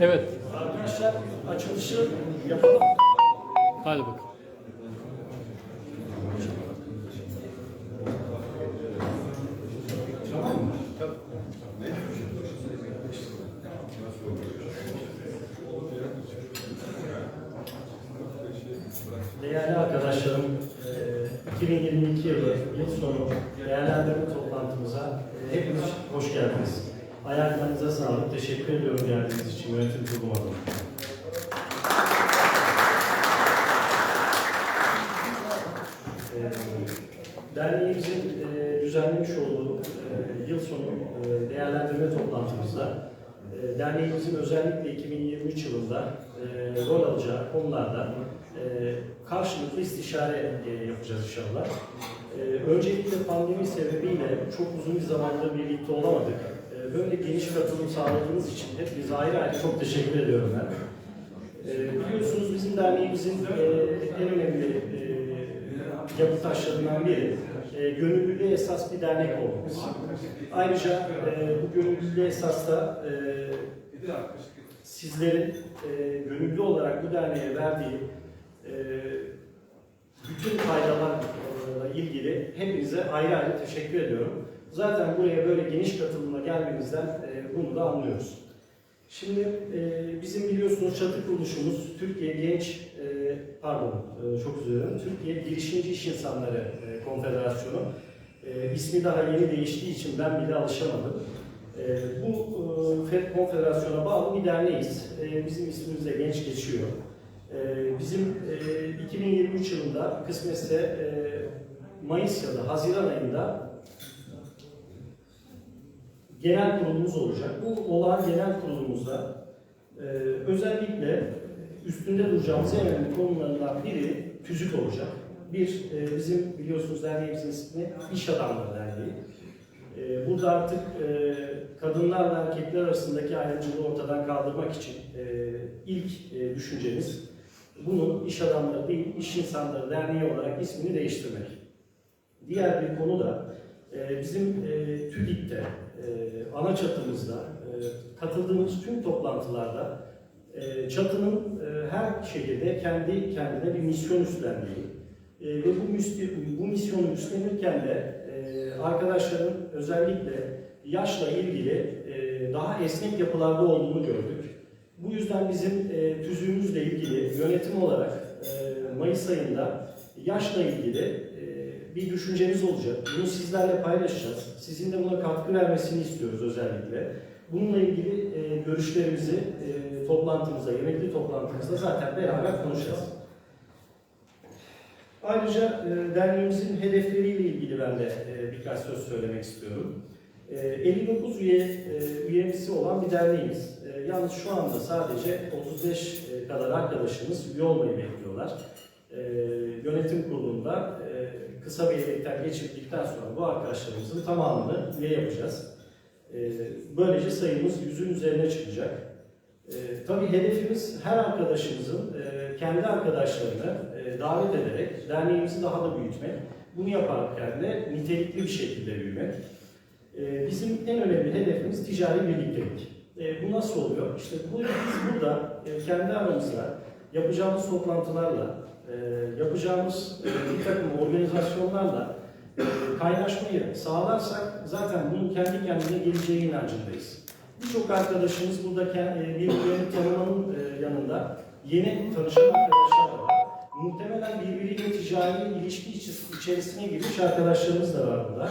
Evet. Arkadaşlar açılışı yapalım. Hadi bakalım. Değerli arkadaşlarım, e, 2022 yılı yıl sonu değerlendirme toplantımıza e, hepiniz hoş geldiniz. Ayaklarınıza sağlık. Teşekkür ediyorum geldiğiniz için yönetim kurulu adına. Derneğimizin e, düzenlemiş olduğu e, yıl sonu e, değerlendirme toplantımızda e, derneğimizin özellikle 2023 yılında rol alacağı konularda e, karşılıklı istişare yapacağız inşallah. Öncelikle pandemi sebebiyle çok uzun bir zamandır birlikte olamadık. Böyle geniş katılım sağladığınız için hepinize ayrı ayrı çok teşekkür ediyorum ben. E, biliyorsunuz bizim derneğimizin e, en önemli e, yapı taşlarından biri e, gönüllülüğe esas bir dernek olmamız. Ayrıca e, bu gönüllülüğe esasta e, sizlerin e, gönüllü olarak bu derneğe verdiği e, bütün faydalarla ilgili hepinize ayrı ayrı teşekkür ediyorum. Zaten buraya böyle geniş katılımla gelmenizden e, bunu da anlıyoruz. Şimdi e, bizim biliyorsunuz çatı kuruluşumuz Türkiye Genç, e, pardon çok özür Türkiye Girişimci İş İnsanları Konfederasyonu. E, ismi daha yeni değiştiği için ben bile alışamadım. Bu e, FED Konfederasyon'a bağlı bir derneğiz. E, bizim ismimiz de genç geçiyor. Bizim e, 2023 yılında kısmetse Mayıs ya da Haziran ayında genel kurulumuz olacak. Bu olağan genel kurulumuzda e, özellikle üstünde duracağımız en önemli konularından biri tüzük olacak. Bir, e, bizim biliyorsunuz derneğimizin ismi İş Adamları Derneği. E, burada artık e, kadınlarla erkekler arasındaki ayrımcılığı ortadan kaldırmak için e, ilk e, düşüncemiz bunun iş adamları değil, iş insanları derneği olarak ismini değiştirmek. Diğer bir konu da e, bizim e, TÜDİK'te, ana çatımızda e, katıldığımız tüm toplantılarda e, çatının e, her şehirde kendi kendine bir misyon üstlendiği ve bu, bu misyonu üstlenirken de arkadaşların özellikle yaşla ilgili daha esnek yapılarda olduğunu gördük. Bu yüzden bizim tüzüğümüzle ilgili yönetim olarak Mayıs ayında yaşla ilgili bir düşüncemiz olacak. Bunu sizlerle paylaşacağız. Sizin de buna katkı vermesini istiyoruz özellikle. Bununla ilgili e, görüşlerimizi e, toplantımızda, yemekli toplantımızda zaten beraber konuşacağız. Ayrıca e, derneğimizin hedefleriyle ilgili ben de e, birkaç söz söylemek istiyorum. E, 59 üye e, üyemisi olan bir derneğimiz. E, yalnız şu anda sadece 35 kadar arkadaşımız üye olmayı bekliyorlar. E, yönetim kurulunda e, kısa bir yedekten geçirdikten sonra bu arkadaşlarımızın tamamını üye yapacağız. E, böylece sayımız yüzün üzerine çıkacak. E, tabii hedefimiz her arkadaşımızın e, kendi arkadaşlarını e, davet ederek derneğimizi daha da büyütmek. Bunu yaparken de nitelikli bir şekilde büyümek. E, bizim en önemli hedefimiz ticari birliktelik. E, bu nasıl oluyor? İşte bu, biz burada e, kendi aramızda yapacağımız toplantılarla, e, yapacağımız e, bir takım organizasyonlarla e, kaynaşmayı sağlarsak zaten bunun kendi kendine geleceği inancındayız. Birçok arkadaşımız burada birbirlerini tanımanın yanında yeni tanışan arkadaşlar da var. Muhtemelen birbiriyle ticari ilişki içerisine girmiş arkadaşlarımız da var burada.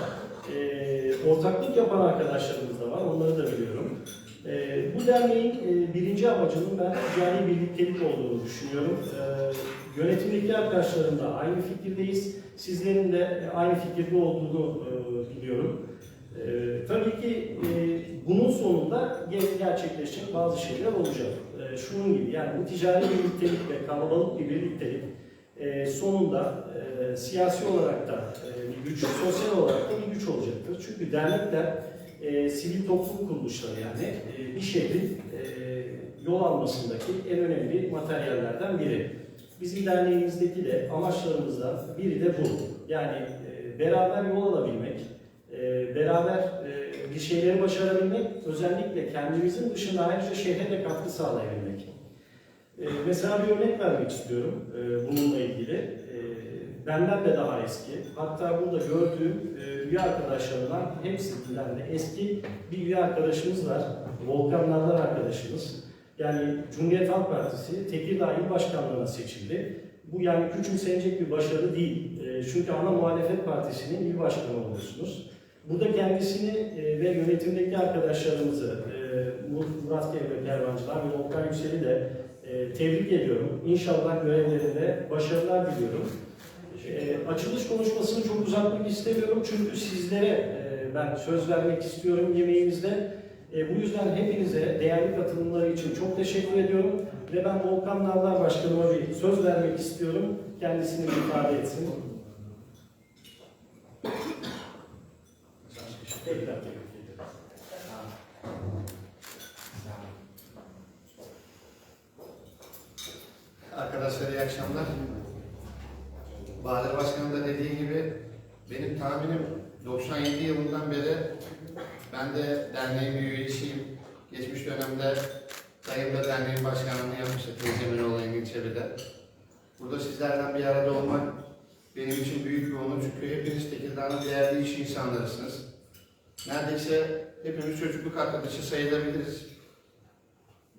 Ortaklık yapan arkadaşlarımız da var, onları da biliyorum. E, bu derneğin e, birinci amacının ben ticari birliktelik olduğunu düşünüyorum. E, yönetimdeki arkadaşlarım da aynı fikirdeyiz. Sizlerin de aynı fikirde olduğunu e, biliyorum. E, tabii ki e, bunun sonunda ge- gerçekleşecek bazı şeyler olacak. E, şunun gibi yani bu ticari birliktelik ve kalabalık bir birliktelik e, sonunda e, siyasi olarak da e, bir güç, sosyal olarak da bir güç olacaktır. Çünkü dernekler e, sivil toplum kuruluşları yani e, bir şehrin e, yol almasındaki en önemli materyallerden biri. Bizim derneğimizdeki de amaçlarımızdan biri de bu. Yani e, beraber yol alabilmek, e, beraber e, bir şeyleri başarabilmek, özellikle kendimizin dışında ayrıca şehre de katkı sağlayabilmek. E, mesela bir örnek vermek istiyorum e, bununla ilgili. E, benden de daha eski, hatta burada gördüğüm e, üye arkadaşlarımdan hepsinden de eski bir üye arkadaşımız var. Volkan Nallar arkadaşımız. Yani Cumhuriyet Halk Partisi Tekirdağ İl Başkanlığı'na seçildi. Bu yani küçümsenecek bir başarı değil. E, çünkü ana muhalefet partisinin il başkanı oluyorsunuz. Burada kendisini e, ve yönetimdeki arkadaşlarımızı, e, Murat Kevre Kervancılar ve Volkan Yüksel'i de e, tebrik ediyorum. İnşallah görevlerinde başarılar diliyorum. E, açılış konuşmasını çok uzatmak istemiyorum çünkü sizlere e, ben söz vermek istiyorum yemeğimizde. E, bu yüzden hepinize değerli katılımları için çok teşekkür ediyorum ve ben Volkan Nallar Başkanıma bir söz vermek istiyorum. Kendisini ifade etsin. Tekrar. Arkadaşlar iyi akşamlar. Bahadır Başkan'ın da dediği gibi benim tahminim 97 yılından beri ben de derneğin bir üyesiyim. Geçmiş dönemde dayım da derneğin başkanlığını yapmıştı teyzemin olayın ilçede. Burada sizlerden bir arada olmak benim için büyük bir onur çünkü hepiniz Tekirdağ'ın değerli iş insanlarısınız. Neredeyse hepimiz çocukluk arkadaşı sayılabiliriz.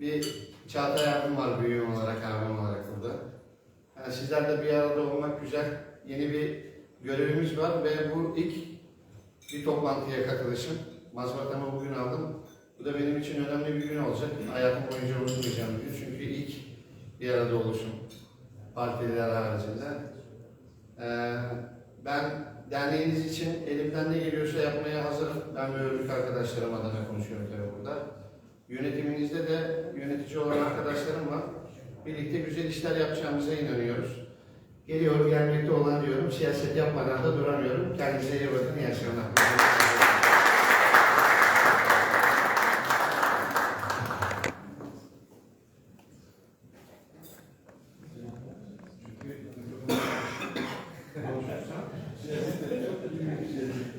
Bir Çağatay abim var büyüğüm olarak, abim olarak burada. Yani sizlerle bir arada olmak güzel. Yeni bir görevimiz var ve bu ilk bir toplantıya katılışım. Mazbatamı bugün aldım. Bu da benim için önemli bir gün olacak. Hayatım boyunca unutmayacağım bir gün. Çünkü ilk bir arada oluşum. Partililer haricinde. Ee, ben derneğiniz için elimden ne geliyorsa yapmaya hazırım. Ben ve örgüt arkadaşlarım adına konuşuyorum tabii burada. Yönetiminizde de yönetici olan arkadaşlarımla birlikte güzel işler yapacağımıza inanıyoruz. Geliyor, gelmekte olan diyorum. Siyaset yapmadan da duramıyorum. Kendinize iyi bakın. İyi akşamlar.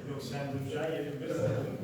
Yok sen duracaksın yerinde.